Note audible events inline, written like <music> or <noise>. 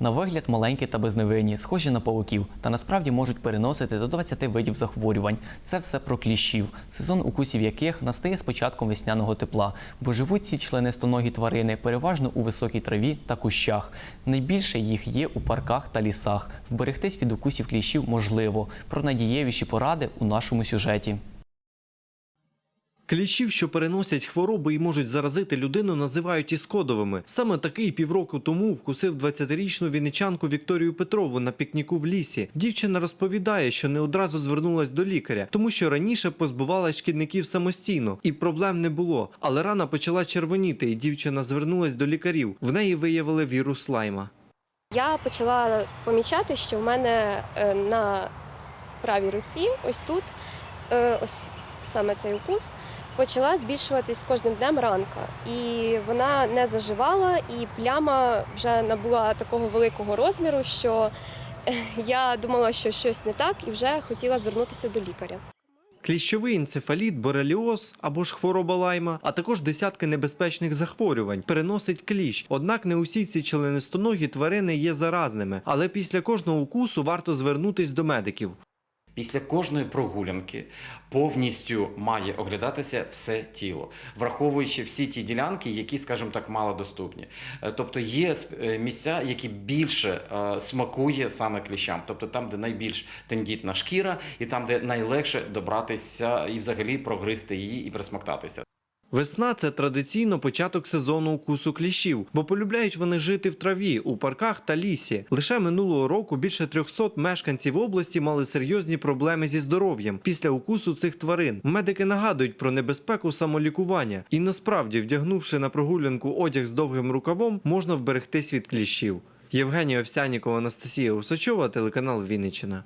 На вигляд маленькі та безневинні, схожі на павуків, та насправді можуть переносити до 20 видів захворювань. Це все про кліщів, сезон укусів яких настає з початком весняного тепла, бо живуть ці членистоногі тварини переважно у високій траві та кущах. Найбільше їх є у парках та лісах. Вберегтись від укусів кліщів можливо. Про надієвіші поради у нашому сюжеті. Кліщів, що переносять хвороби і можуть заразити людину, називають іскодовими. Саме такий півроку тому вкусив 20-річну вінничанку Вікторію Петрову на пікніку в лісі. Дівчина розповідає, що не одразу звернулась до лікаря, тому що раніше позбувалась шкідників самостійно, і проблем не було. Але рана почала червоніти, і дівчина звернулась до лікарів. В неї виявили вірус лайма. Я почала помічати, що в мене е, на правій руці, ось тут, е, ось саме цей укус, почала збільшуватись з кожним днем ранка. І вона не заживала, і пляма вже набула такого великого розміру, що <laughs> я думала, що щось не так, і вже хотіла звернутися до лікаря. Кліщовий енцефаліт, бореліоз або ж хвороба лайма, а також десятки небезпечних захворювань переносить кліщ. Однак не усі ці членистоногі тварини є заразними, але після кожного укусу варто звернутись до медиків. Після кожної прогулянки повністю має оглядатися все тіло, враховуючи всі ті ділянки, які, скажімо так, малодоступні. доступні. Тобто є е, місця, які більше е, смакує саме кліщам, тобто там, де найбільш тендітна шкіра, і там, де найлегше добратися і взагалі прогризти її і присмоктатися. Весна це традиційно початок сезону укусу кліщів, бо полюбляють вони жити в траві, у парках та лісі. Лише минулого року більше 300 мешканців області мали серйозні проблеми зі здоров'ям після укусу цих тварин. Медики нагадують про небезпеку самолікування, і насправді, вдягнувши на прогулянку одяг з довгим рукавом, можна вберегтись від кліщів. Євгенія Овсянікова, Анастасія Усачова, телеканал Вінниччина.